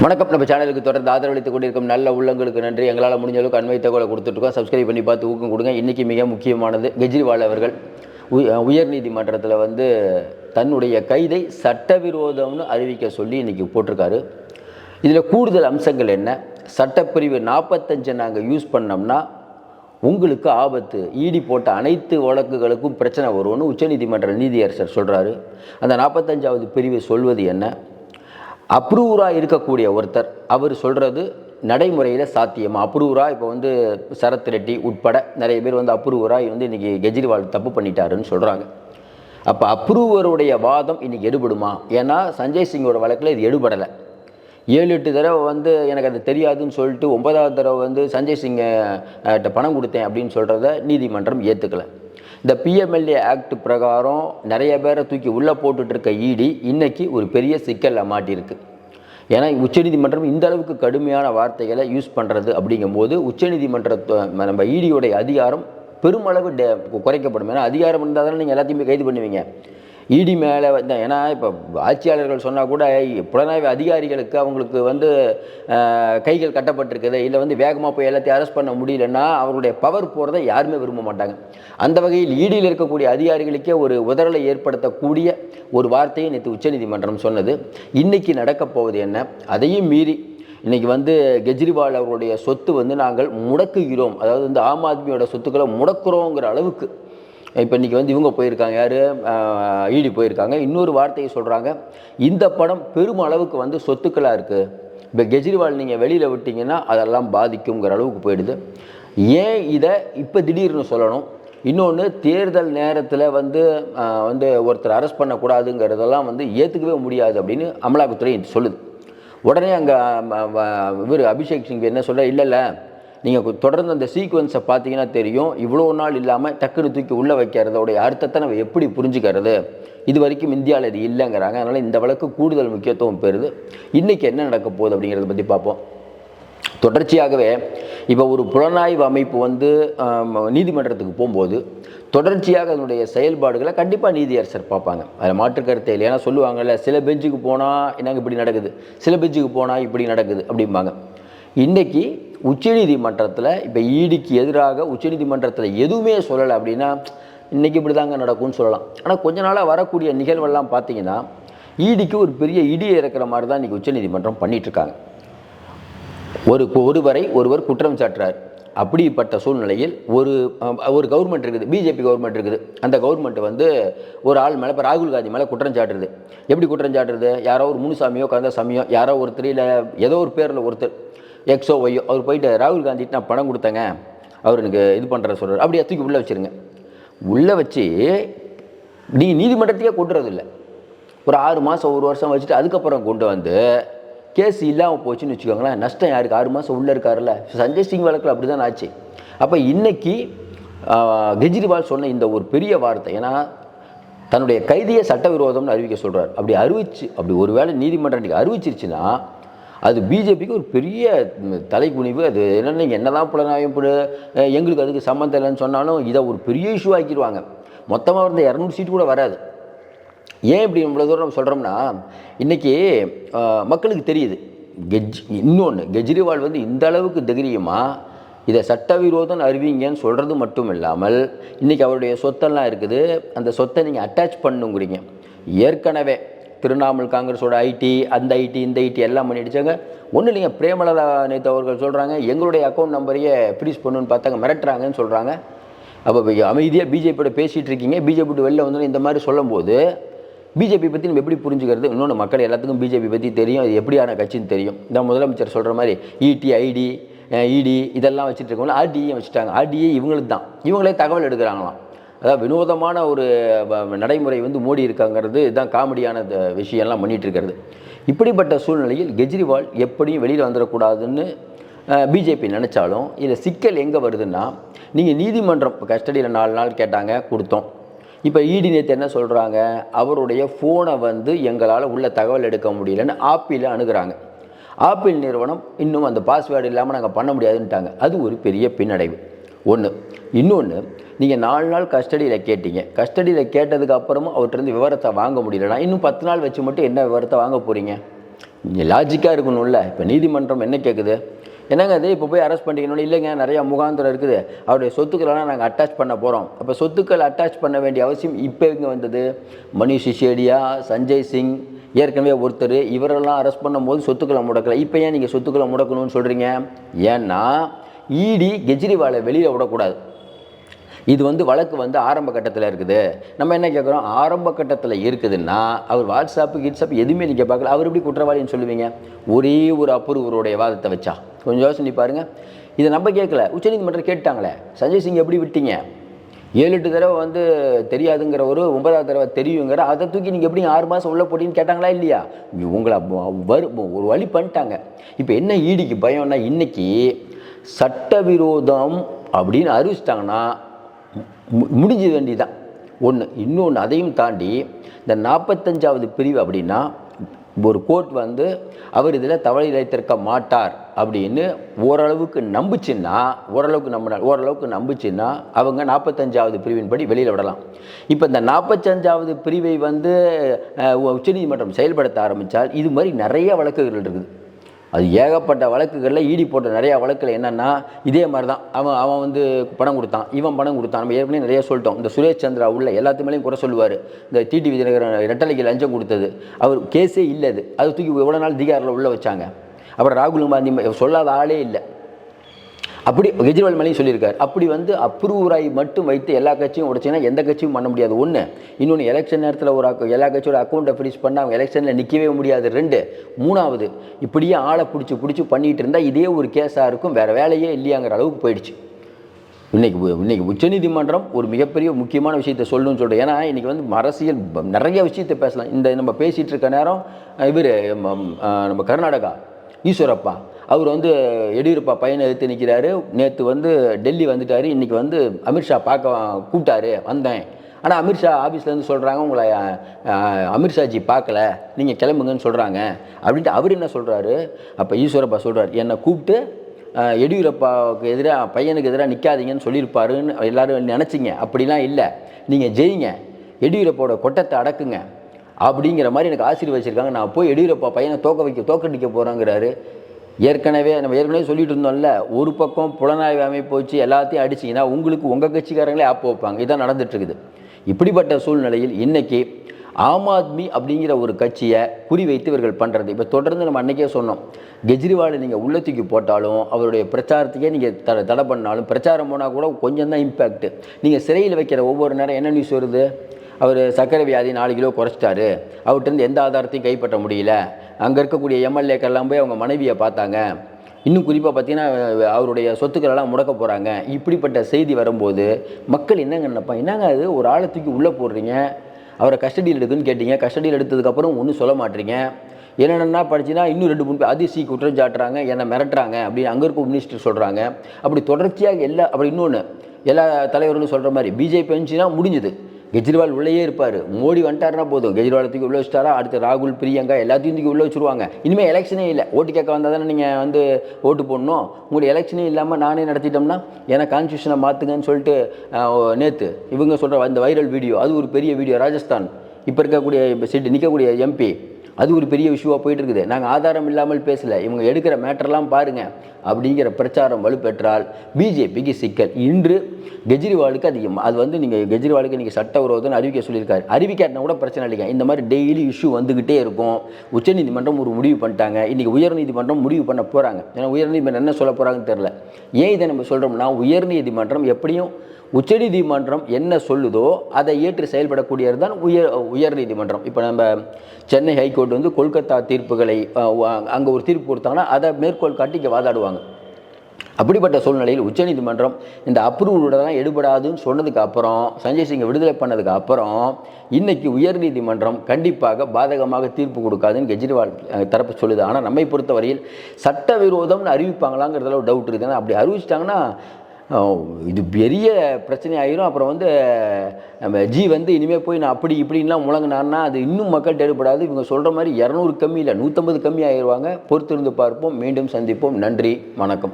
வணக்கம். நம்ம சேனலுக்கு தொடர்ந்து ஆதரவளித்துக் கொண்டிருக்கும் நல்ல உள்ளங்களுக்கு நன்றி. எங்களால் முடிஞ்ச அளவுக்கு அண்மை தகவலை கொடுத்துட்ருக்கோம். சப்ஸ்கிரைப் பண்ணி பார்த்து ஊக்கம் கொடுங்க. இன்றைக்கி மிக முக்கியமானது கெஜ்ரிவால் அவர்கள் உய- உயர்நீதிமன்றத்தில் வந்து தன்னுடைய கைதை சட்டவிரோதம்னு அறிவிக்க சொல்லி இன்றைக்கி போட்டிருக்காரு. இதில் கூடுதல் அம்சங்கள் என்ன? சட்டப்பிரிவு நாற்பத்தஞ்சை நாங்கள் யூஸ் பண்ணோம்னா உங்களுக்கு ஆபத்து. ஈடி போட்ட அனைத்து வழக்குகளுக்கும் பிரச்சனை வரும்னு உச்சநீதிமன்ற நீதியரசர் சொல்கிறாரு அந்த நாற்பத்தஞ்சாவது பிரிவு சொல்வது என்ன? அப்ரூவராக இருக்கக்கூடிய ஒருத்தர் அவர் சொல்கிறது நடைமுறையில் சாத்தியமாக அப்ரூவராக இப்போ வந்து சரத் ரெட்டி உட்பட நிறைய பேர் வந்து அப்ரூவராக வந்து இன்றைக்கி கெஜ்ரிவால் தப்பு பண்ணிட்டாருன்னு சொல்கிறாங்க அப்போ அப்ரூவருடைய வாதம் இன்றைக்கி எடுபடுமா? ஏன்னா சஞ்சய் சிங்கோட வழக்கில் இது எடுபடலை. ஏழு எட்டு தடவை வந்து எனக்கு அது தெரியாதுன்னு சொல்லிட்டு ஒன்பதாவது தடவை வந்து சஞ்சய் சிங்கிட்ட பணம் கொடுத்தேன் அப்படின்னு சொல்கிறத நீதிமன்றம் ஏற்றுக்கலை இந்த பிஎம்எல்ஏ ஆக்ட் பிரகாரம் நிறைய பேரை தூக்கி உள்ளே போட்டுட்டு இருக்க இடி இன்னைக்கு ஒரு பெரிய சிக்கலில் மாட்டியிருக்கு. ஏன்னா உச்சநீதிமன்றம் இந்த அளவுக்கு கடுமையான வார்த்தைகளை யூஸ் பண்ணுறது அப்படிங்கும்போது உச்சநீதிமன்றத்தை நம்ம ஈடியுடைய அதிகாரம் பெருமளவு டே குறைக்கப்படும். ஏன்னா அதிகாரம் இருந்தால் தானே நீங்கள் எல்லாத்தையுமே கைது பண்ணுவீங்க. இடி மேலே வந்து ஏன்னா இப்போ ஆட்சியாளர்கள் சொன்னால் கூட புலனாய்வு அதிகாரிகளுக்கு அவங்களுக்கு வந்து கைகள் கட்டப்பட்டிருக்குது. இல்லை வந்து வேகமாக போய் எல்லாத்தையும் அரெஸ்ட் பண்ண முடியலன்னா அவருடைய பவர் போகிறத யாருமே விரும்ப மாட்டாங்க. அந்த வகையில் ஈடியில் இருக்கக்கூடிய அதிகாரிகளுக்கே ஒரு உதறலை ஏற்படுத்தக்கூடிய ஒரு வார்த்தையை நேற்று உச்சநீதிமன்றம் சொன்னது. இன்றைக்கி நடக்கப் போவது என்ன? அதையும் மீறி இன்றைக்கி வந்து கெஜ்ரிவால் அவருடைய சொத்து வந்து நாங்கள் முடக்குகிறோம். அதாவது வந்து ஆம் ஆத்மியோட சொத்துக்களை முடக்குறோங்கிற அளவுக்கு இப்போ இன்றைக்கி வந்து இவங்க போயிருக்காங்க யார்? ஈடி போயிருக்காங்க. இன்னொரு வார்த்தையை சொல்கிறாங்க இந்த படம் பெரும் அளவுக்கு வந்து சொத்துக்களாக இருக்குது இப்போ கெஜ்ரிவால் நீங்கள் வெளியில் விட்டீங்கன்னா அதெல்லாம் பாதிக்குங்கிற அளவுக்கு போயிடுது. ஏன் இதை இப்போ திடீர்னு சொல்லணும்? இன்னொன்று தேர்தல் நேரத்தில் வந்து வந்து ஒருத்தர் அரெஸ்ட் பண்ணக்கூடாதுங்கிறதெல்லாம் வந்து ஏற்றுக்கவே முடியாது அப்படின்னு அமலாக்கத்துறை சொல்லுது. உடனே அங்கே இவர் அபிஷேக் சிங் என்ன சொல்கிறார் இல்லை இல்லை. நீங்கள் தொடர்ந்து அந்த சீக்வன்ஸை பார்த்தீங்கன்னா தெரியும். இவ்வளோ நாள் இல்லாமல் டக்குன்னு தூக்கி உள்ளே வைக்கிறதோடைய அர்த்தத்தை நம்ம எப்படி புரிஞ்சுக்கிறது? இது வரைக்கும் இந்தியாவில் இது இல்லைங்கிறாங்க. அதனால் இந்த வழக்கு கூடுதல் முக்கியத்துவம் பெறுது. இன்றைக்கி என்ன நடக்க போகுது அப்படிங்கிறத பற்றி பார்ப்போம். தொடர்ச்சியாகவே இப்போ ஒரு புலனாய்வு அமைப்பு வந்து நீதிமன்றத்துக்கு போகும்போது தொடர்ச்சியாக அதனுடைய செயல்பாடுகளை கண்டிப்பாக நீதியரசர் பார்ப்பாங்க. அதில் மாற்று இல்லை ஏன்னா சொல்லுவாங்கல்ல சில பெஞ்சுக்கு போனால் என்னங்க இப்படி நடக்குது? சில பெஞ்சுக்கு போனால் இப்படி நடக்குது? அப்படிம்பாங்க. இன்றைக்கி உச்சநீதிமன்றத்தில் இப்போ ஈடிக்கு எதிராக உச்சநீதிமன்றத்தில் எதுவுமே சொல்லலை அப்படின்னா இன்றைக்கி இப்படி தாங்க நடக்கும்னு சொல்லலாம். ஆனால் கொஞ்ச நாளாக வரக்கூடிய நிகழ்வெல்லாம் பார்த்தீங்கன்னா ஈடிக்கு ஒரு பெரிய இடி இறக்குற மாதிரி தான் இன்றைக்கி உச்சநீதிமன்றம் பண்ணிகிட்ருக்காங்க ஒரு ஒருவரை ஒருவர் குற்றம் சாட்டுறார். அப்படிப்பட்ட சூழ்நிலையில் ஒரு ஒரு கவர்மெண்ட் இருக்குது பிஜேபி கவர்மெண்ட் இருக்குது. அந்த கவர்மெண்ட் வந்து ஒரு ஆள் மேலே இப்போ ராகுல் காந்தி மேலே குற்றம் சாட்டுறது. எப்படி குற்றம் சாட்டுறது? யாரோ ஒரு முனுசாமியோ கந்தசாமியோ யாரோ ஒருத்தர் இல்லை ஏதோ ஒரு பேரில் ஒருத்தர். எக்ஸோ ஒய்யோ அவர் போயிட்டு ராகுல் காந்திட்டு நான் பணம் கொடுத்தேங்க. அவர் எனக்கு இது பண்ணுற சொல்கிறார் அப்படியே தூக்கி உள்ளே வச்சிருங்க. உள்ளே வச்சு நீ நீதிமன்றத்தையே கொண்டு ஒரு ஆறு மாதம் ஒரு வருஷம் வச்சுட்டு அதுக்கப்புறம் கொண்டு வந்து கேஸ் இல்லாமல் போச்சுன்னு வச்சுக்கோங்களேன். நஷ்டம் யாருக்கு? ஆறு மாதம் உள்ளே இருக்காருல்ல. சஞ்சய் சிங் வழக்கில் அப்படி தான் ஆச்சு. அப்போ இன்னைக்கு கெஜ்ரிவால் சொன்ன இந்த ஒரு பெரிய வார்த்தை ஏன்னா தன்னுடைய கைதியை சட்டவிரோதம்னு அறிவிக்க சொல்கிறார் அப்படி அறிவிச்சு அப்படி ஒருவேளை நீதிமன்றம் இன்னைக்கு அறிவிச்சிருச்சுன்னா அது பிஜேபிக்கு ஒரு பெரிய தலைக்குனிவு. அது என்னென்ன நீங்கள் என்னதான் புலனாயும் எங்களுக்கு அதுக்கு சம்மந்தம் இல்லைன்னு சொன்னாலும் இதை ஒரு பெரிய இஷ்யூ ஆக்கிடுவாங்க. மொத்தமாக இருந்த இரநூறு சீட்டு கூட வராது. ஏன் இப்படி இவ்வளோ தூரம் நம்ம சொல்கிறோம்னா இன்றைக்கி மக்களுக்கு தெரியுது. கெஜ் இன்னொன்று கெஜ்ரிவால் வந்து இந்த அளவுக்கு தைரியமா இதை சட்டவிரோதம் அறிவிங்கன்னு சொல்கிறது மட்டும் இல்லாமல் இன்றைக்கி அவருடைய சொத்தெல்லாம் இருக்குது. அந்த சொத்தை நீங்கள் அட்டாச் பண்ணுங்கிறீங்க. ஏற்கனவே திரிணாமுல் காங்கிரஸோட ஐடி அந்த ஐடி இந்த ஐடி எல்லாம் பண்ணிடுச்சாங்க. ஒன்றும் இல்லைங்க பிரேமலதா நேத்து அவர்கள் சொல்கிறாங்க எங்களுடைய அக்கௌண்ட் நம்பரையே ஃப்ரீஸ் பண்ணுன்னு பார்த்தாங்க மிரட்டுறாங்கன்னு சொல்கிறாங்க அப்போ அமைதியாக பிஜேபியோட பேசிகிட்டு இருக்கீங்க பிஜேபி விட்டு வெளில வந்து இந்த மாதிரி சொல்லும்போது பிஜேபி பற்றி நம்ம எப்படி புரிஞ்சுக்கிறது? இன்னொன்று மக்கள் எல்லாத்துக்கும் பிஜேபி பற்றி தெரியும் அது எப்படியான கட்சின்னு தெரியும். இந்த முதலமைச்சர் சொல்கிற மாதிரி இடி ஐடி இடி இதெல்லாம் வச்சுட்டு இருக்கவங்க ஆர்டிஏ வச்சுட்டாங்க. ஆர்டிஏ இவங்களுக்கு தான் இவங்களே தகவல் எடுக்கிறாங்களாம். அதாவது வினோதமான ஒரு வ- நடைமுறை வந்து மோடி இருக்காங்கிறது தான் காமெடியான விஷயம்லாம் பண்ணிட்டு இருக்கிறது. இப்படிப்பட்ட சூழ்நிலையில் கெஜ்ரிவால் எப்படியும் வெளியில் வந்துடக்கூடாதுன்னு பிஜேபி நினச்சாலும் இதில் சிக்கல் எங்கே வருதுன்னா நீங்கள் நீதிமன்றம் கஸ்டடியில் நாலு நாள் கேட்டாங்க கொடுத்தோம். இப்போ ஈடி நேற்று என்ன சொல்கிறாங்க அவருடைய ஃபோனை வந்து எங்களால் உள்ள தகவல் எடுக்க முடியலன்னு ஆப்பிள் அணுகிறாங்க. ஆப்பிள் நிறுவனம் இன்னும் அந்த பாஸ்வேர்டு இல்லாமல் நாங்கள் பண்ண முடியாதுன்ட்டாங்க அது ஒரு பெரிய பின்னடைவு. ஒன்று இன்னொன்று நீங்கள் நாலு நாள் கஸ்டடியில் கேட்டீங்க. கஸ்டடியில் கேட்டதுக்கு அப்புறமும் அவர்கிட்ட விவரத்தை வாங்க முடியலன்னா இன்னும் பத்து நாள் வச்சு மட்டும் என்ன விவரத்தை வாங்க போகிறீங்க லாஜிக்காக இருக்கணும்ல. இப்போ நீதிமன்றம் என்ன கேட்குது என்னங்க அது இப்போ போய் அரெஸ்ட் பண்ணிக்கணும்னு இல்லைங்க. நிறையா முகாந்திரம் இருக்குது. அவருடைய சொத்துக்களெல்லாம் நாங்கள் அட்டாச் பண்ண போகிறோம் அப்போ சொத்துக்கள் அட்டாச் பண்ண வேண்டிய அவசியம் இப்போ எங்கே வந்தது? மணிஷ் சிசோடியா சஞ்சய் சிங் ஏற்கனவே ஒருத்தர் இவரெல்லாம் அரெஸ்ட் பண்ணும்போது சொத்துக்களை முடக்கல. இப்போ ஏன் நீங்கள் சொத்துக்களை முடக்கணும்னு சொல்கிறீங்க ஏன்னா இடி கெஜ்ரிவாலை வெளியில் விடக்கூடாது. இது வந்து வழக்கு வந்து ஆரம்ப கட்டத்தில் இருக்குது. நம்ம என்ன கேட்குறோம் ஆரம்ப கட்டத்தில் இருக்குதுன்னா அவர் வாட்ஸ்அப்பு கிட்ஸ்அப் எதுவுமே நீங்கள் பார்க்கல. அவர் எப்படி குற்றவாளின்னு சொல்லுவீங்க? ஒரே ஒரு அப்புறவருடைய வாதத்தை வச்சா. கொஞ்சம் யோசனை பாருங்கள் இதை நம்ம கேட்கல. உச்சநீதிமன்றம் கேட்டாங்களே சஞ்சய் சிங் எப்படி விட்டீங்க? ஏழு எட்டு தடவை வந்து தெரியாதுங்கிற ஒரு ஒன்பதாவது தடவை தெரியுங்கிற அதை தூக்கி நீங்கள் எப்படி ஆறு மாதம் உள்ளே போட்டின்னு கேட்டாங்களா இல்லையா? உங்களை வரு ஒரு வழி பண்ணிட்டாங்க. இப்போ என்ன ஈடிக்கு பயம்னா இன்றைக்கி சட்டவிரோதம் அப்படின்னு அறிவிச்சிட்டாங்கன்னா மு- முடிஞ்ச வேண்டிதான் ஒன்று இன்னொன்று அதையும் தாண்டி இந்த நாற்பத்தஞ்சாவது பிரிவு அப்படின்னா ஒரு கோர்ட் வந்து அவர் இதில் தவறு இழைத்திருக்க மாட்டார் அப்படின்னு ஓரளவுக்கு நம்பிச்சுன்னா ஓரளவுக்கு நம்பினா ஓரளவுக்கு நம்பிச்சுன்னா அவங்க நாற்பத்தஞ்சாவது பிரிவின்படி வெளியில் விடலாம். இப்போ இந்த நாற்பத்தஞ்சாவது பிரிவை வந்து உச்சநீதிமன்றம் செயல்படுத்த ஆரம்பித்தால் இது மாதிரி நிறைய வழக்குகள் இருக்குது. அது ஏகப்பட்ட வழக்குகளில் ஈடி போட்ட நிறையா வழக்கில் என்னென்னா இதே மாதிரி தான் அவன் அவன் வந்து பணம் கொடுத்தான். இவன் பணம் கொடுத்தான். நம்ம ஏற்கனவே நிறைய சொல்லிட்டோம். இந்த சுரேஷ் சந்திரா உள்ள எல்லாத்துமேலையும் குறை சொல்லுவார். இந்த டிடி விஜயநகரன் ரெட்டலைக்கு லஞ்சம் கொடுத்தது. அவர் கேஸே இல்லை அது. அது தூக்கி எவ்வளோ நாள் திகாரில் உள்ளே வச்சாங்க. அப்புறம் ராகுல் காந்தி சொல்லாத ஆளே இல்லை. அப்படி கெஜ்ரிவால் மேலேயும் சொல்லியிருக்காரு. அப்படி வந்து அப்ரூவராய் மட்டும் வைத்து எல்லா கட்சியும் உடைச்சிங்கன்னா எந்த கட்சியும் பண்ண முடியாது. ஒன்று இன்னொன்று எலெக்ஷன் நேரத்தில் ஒரு அக்க- எல்லா கட்சியோட அக்கௌண்ட்டை ஃப்ரீஸ் பண்ண அவங்க எலெக்ஷனில் நிற்கவே முடியாது. ரெண்டு மூணாவது இப்படியே ஆளை பிடிச்சி பிடிச்சி பண்ணிகிட்டு இருந்தால் இதே ஒரு கேஸாக இருக்கும். வேறு வேலையே இல்லையாங்கிற அளவுக்கு போயிடுச்சு. இன்றைக்கி இன்றைக்கி இன்னைக்கு உச்சநீதிமன்றம் ஒரு மிகப்பெரிய முக்கியமான விஷயத்தை சொல்லணும்னு சொல்கிறேன் ஏன்னா இன்றைக்கி வந்து அரசியல் நிறைய விஷயத்தை பேசலாம். இந்த நம்ம பேசிகிட்டு இருக்க நேரம் இவர் நம்ம கர்நாடகா ஈஸ்வரப்பா அவர் வந்து எடியூரப்பா பையனை எடுத்து நிற்கிறாரு நேற்று வந்து டெல்லி வந்துட்டார். இன்றைக்கி வந்து அமித்ஷா பார்க்க கூப்பிட்டாரு. வந்தேன். ஆனால் அமித்ஷா ஆஃபீஸ்லேருந்து சொல்கிறாங்க உங்களை அமித்ஷாஜி பார்க்கல. நீங்கள் கிளம்புங்கன்னு சொல்கிறாங்க அப்படின்ட்டு அவர் என்ன சொல்கிறாரு அப்போ ஈஸ்வரப்பா சொல்கிறார் என்னை கூப்பிட்டு எடியூரப்பாவுக்கு எதிராக பையனுக்கு எதிராக நிற்காதீங்கன்னு சொல்லியிருப்பாருன்னு எல்லோரும் நினச்சிங்க. அப்படிலாம் இல்லை. நீங்கள் ஜெயிங்க. எடியூரப்பாவோட கொட்டத்தை அடக்குங்க. அப்படிங்கிற மாதிரி எனக்கு ஆசீர்வதிச்சிருக்காங்க. நான் போய் எடியூரப்பா பையனை தோக்க வைக்க தோக்கடிக்க போகிறேங்கிறாரு ஏற்கனவே நம்ம ஏற்கனவே சொல்லிட்டு இருந்தோம்ல ஒரு பக்கம் புலனாய்வு அமைப்பு வச்சு எல்லாத்தையும் அடிச்சிங்கன்னா உங்களுக்கு உங்கள் கட்சிக்காரங்களே ஆப்பு வைப்பாங்க. இதான் நடந்துட்டுருக்குது. இப்படிப்பட்ட சூழ்நிலையில் இன்றைக்கி ஆம் ஆத்மி அப்படிங்கிற ஒரு கட்சியை குறிவைத்து இவர்கள் பண்ணுறது இப்போ தொடர்ந்து நம்ம அன்றைக்கே சொன்னோம் கெஜ்ரிவாலை நீங்கள் உள்ளத்துக்கு தூக்கி போட்டாலும் அவருடைய பிரச்சாரத்துக்கே நீங்கள் த தடை பண்ணாலும் பிரச்சாரம் போனால் கூட கொஞ்சம் தான் இம்பேக்ட் நீங்கள் சிறையில் வைக்கிற ஒவ்வொரு நேரம் என்ன நியூஸ் வருது? அவர் சர்க்கரை வியாதி நாலு கிலோ குறைச்சிட்டாரு. அவர்கிட்ட எந்த ஆதாரத்தையும் கைப்பற்ற முடியல. அங்கே இருக்கக்கூடிய எம்எல்ஏக்கள்லாம் போய் அவங்க மனைவியை பார்த்தாங்க. இன்னும் குறிப்பாக பார்த்தீங்கன்னா அவருடைய சொத்துக்களெல்லாம் முடக்க போகிறாங்க இப்படிப்பட்ட செய்தி வரும்போது மக்கள் என்னங்க நினைப்பா என்னங்க அது? ஒரு ஆளை தூக்கி உள்ளே போடுறீங்க. அவரை கஸ்டடியில் எடுக்குன்னு கேட்டீங்க. கஸ்டடியில் எடுத்ததுக்கப்புறம் ஒன்றும் சொல்ல மாட்டீங்க. என்னென்னா படிச்சுன்னா இன்னும் ரெண்டு மூணு பேர் அதிசி குற்றம் சாட்டுறாங்க என்னை மிரட்டுறாங்க அப்படி அங்கே இருக்க மினிஸ்டர் சொல்கிறாங்க அப்படி தொடர்ச்சியாக எல்லா அப்படி இன்னொன்று எல்லா தலைவர்களும் சொல்கிற மாதிரி பிஜேபி வந்துச்சுன்னா முடிஞ்சுது. கெஜ்ரிவால் உள்ளேயே இருப்பார். மோடி வந்துட்டாருன்னா போதும். கெஜ்ரிவால் தூக்கி உள்ளே வச்சுட்டாரா? அடுத்து ராகுல் பிரியங்கா எல்லாத்தையும் தூக்கி உள்ளே வச்சுருவாங்க. இனிமேல் எலெக்ஷனே இல்லை. ஓட்டு கேட்க வந்தால் தானே நீங்கள் வந்து ஓட்டு போடணும். உங்களுக்கு எலெக்ஷனே இல்லாமல் நானே நடத்திட்டோம்னா ஏன்னா கான்ஸ்டியூஷனை மாற்றுங்கன்னு சொல்லிட்டு நேற்று இவங்க சொல்கிற அந்த வைரல் வீடியோ அது ஒரு பெரிய வீடியோ ராஜஸ்தான். இப்போ இருக்கக்கூடிய சீட்டு நிற்கக்கூடிய எம்பி அது ஒரு பெரிய விஷயமாக போயிட்டு இருக்குது நாங்கள் ஆதாரம் இல்லாமல் பேசல. இவங்க எடுக்கிற மேட்டர்லாம் பாருங்க. அப்படிங்கிற பிரச்சாரம் வலுப்பெற்றால் பிஜேபிக்கு சிக்கல். இன்று கெஜ்ரிவாலுக்கு அதிகம். அது வந்து நீங்கள் கெஜ்ரிவாலுக்கு நீங்கள் சட்டவிரோதம்னு அறிவிக்க சொல்லியிருக்காரு. அறிவிக்காட்டினா கூட பிரச்சனை இல்லைங்க. இந்த மாதிரி டெய்லி இஷ்யூ வந்துக்கிட்டே இருக்கும். உச்சநீதிமன்றம் ஒரு முடிவு பண்ணிட்டாங்க. இன்றைக்கி உயர்நீதிமன்றம் முடிவு பண்ண போகிறாங்க ஏன்னா உயர்நீதிமன்றம் என்ன சொல்ல போகிறாங்கன்னு தெரில ஏன் இதை நம்ம சொல்கிறோம்னா உயர்நீதிமன்றம் எப்படியும் உச்சநீதிமன்றம் என்ன சொல்லுதோ அதை ஏற்று செயல்படக்கூடியது தான் உயர் உயர்நீதிமன்றம் இப்போ நம்ம சென்னை ஹைகோர்ட் வந்து கொல்கத்தா தீர்ப்புகளை அங்கே ஒரு தீர்ப்பு கொடுத்தாங்கன்னா அதை மேற்கோள் காட்டி இங்கே வாதாடுவாங்க. அப்படிப்பட்ட சூழ்நிலையில் உச்சநீதிமன்றம் இந்த அப்ரூவலுடன் எடுபடாதுன்னு சொன்னதுக்கு அப்புறம் சஞ்சய் சிங்கை விடுதலை பண்ணதுக்கு அப்புறம் இன்னைக்கு உயர்நீதிமன்றம் கண்டிப்பாக பாதகமாக தீர்ப்பு கொடுக்காதுன்னு கெஜ்ரிவால் தரப்பு சொல்லுது. ஆனால் நம்மை பொறுத்தவரையில் சட்டவிரோதம்னு அறிவிப்பாங்களாங்கிறதுல ஒரு டவுட் இருக்குது ஏன்னா அப்படி அறிவிச்சிட்டாங்கன்னா இது பெரிய பிரச்சனை ஆயிரும் அப்புறம் வந்து நம்ம ஜி வந்து இனிமேல் போய் நான் அப்படி இப்படின்லாம் முழங்கினான்னா அது இன்னும் மக்கள் தேடுபடாது. இவங்க சொல்கிற மாதிரி இரநூறு கம்மி இல்லை நூற்றம்பது கம்மி ஆயிடுவாங்க பொறுத்திருந்து பார்ப்போம். மீண்டும் சந்திப்போம். நன்றி. வணக்கம்.